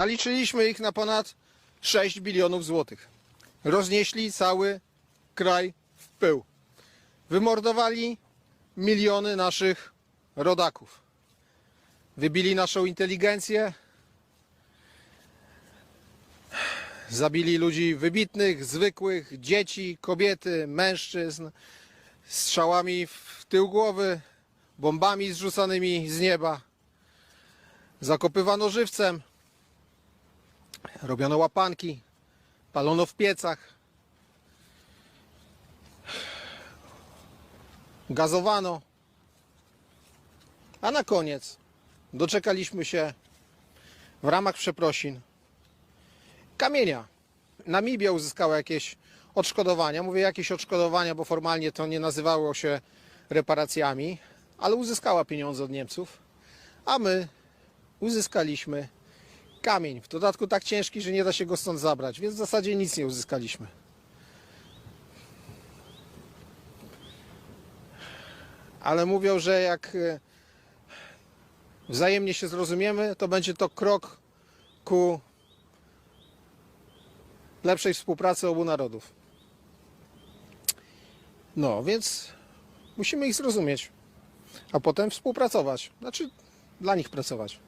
Naliczyliśmy ich na ponad 6 bilionów złotych. Roznieśli cały kraj w pył. Wymordowali miliony naszych rodaków. Wybili naszą inteligencję. Zabili ludzi wybitnych, zwykłych, dzieci, kobiety, mężczyzn strzałami w tył głowy, bombami zrzucanymi z nieba. Zakopywano żywcem, robiono łapanki, palono w piecach, gazowano. A na koniec doczekaliśmy się w ramach przeprosin kamienia. Namibia uzyskała jakieś odszkodowania. Mówię jakieś odszkodowania, bo formalnie to nie nazywało się reparacjami, ale uzyskała pieniądze od Niemców, a my uzyskaliśmy kamień. W dodatku tak ciężki, że nie da się go stąd zabrać, więc w zasadzie nic nie uzyskaliśmy. Ale mówią, że jak e, wzajemnie się zrozumiemy, to będzie to krok ku lepszej współpracy obu narodów. No, więc musimy ich zrozumieć, a potem współpracować. Znaczy, dla nich pracować.